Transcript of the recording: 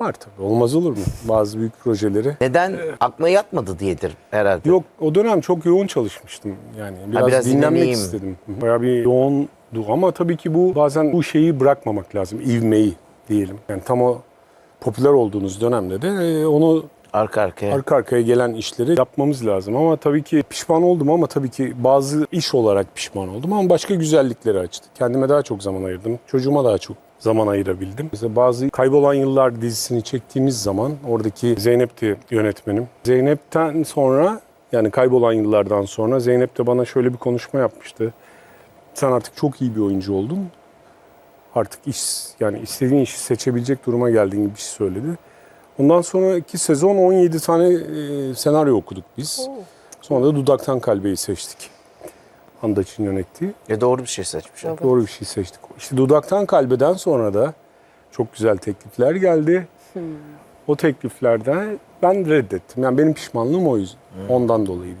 Var tabii. Olmaz olur mu? Bazı büyük projeleri. Neden aklına yatmadı diyedir herhalde. Yok o dönem çok yoğun çalışmıştım. Yani biraz, biraz dinlenmek dinleneyim. istedim. Bayağı bir yoğundu ama tabii ki bu bazen bu şeyi bırakmamak lazım. ivmeyi diyelim. Yani tam o popüler olduğunuz dönemde de e, onu Arka arkaya. arka arkaya gelen işleri yapmamız lazım. Ama tabii ki pişman oldum ama tabii ki bazı iş olarak pişman oldum ama başka güzellikleri açtı. Kendime daha çok zaman ayırdım. Çocuğuma daha çok zaman ayırabildim. Mesela bazı Kaybolan Yıllar dizisini çektiğimiz zaman oradaki Zeynep'ti yönetmenim. Zeynep'ten sonra yani Kaybolan Yıllardan sonra Zeynep de bana şöyle bir konuşma yapmıştı. Sen artık çok iyi bir oyuncu oldun. Artık iş yani istediğin işi seçebilecek duruma geldiğin bir şey söyledi. Ondan sonraki sezon 17 tane e, senaryo okuduk biz. Sonra da Dudaktan Kalbe'yi seçtik. Handaç'ın yönettiği. E doğru bir şey seçmiş. Doğru bir şey seçtik. İşte Dudaktan Kalbe'den sonra da çok güzel teklifler geldi. O tekliflerden ben reddettim. Yani benim pişmanlığım o yüzden. Ondan dolayı.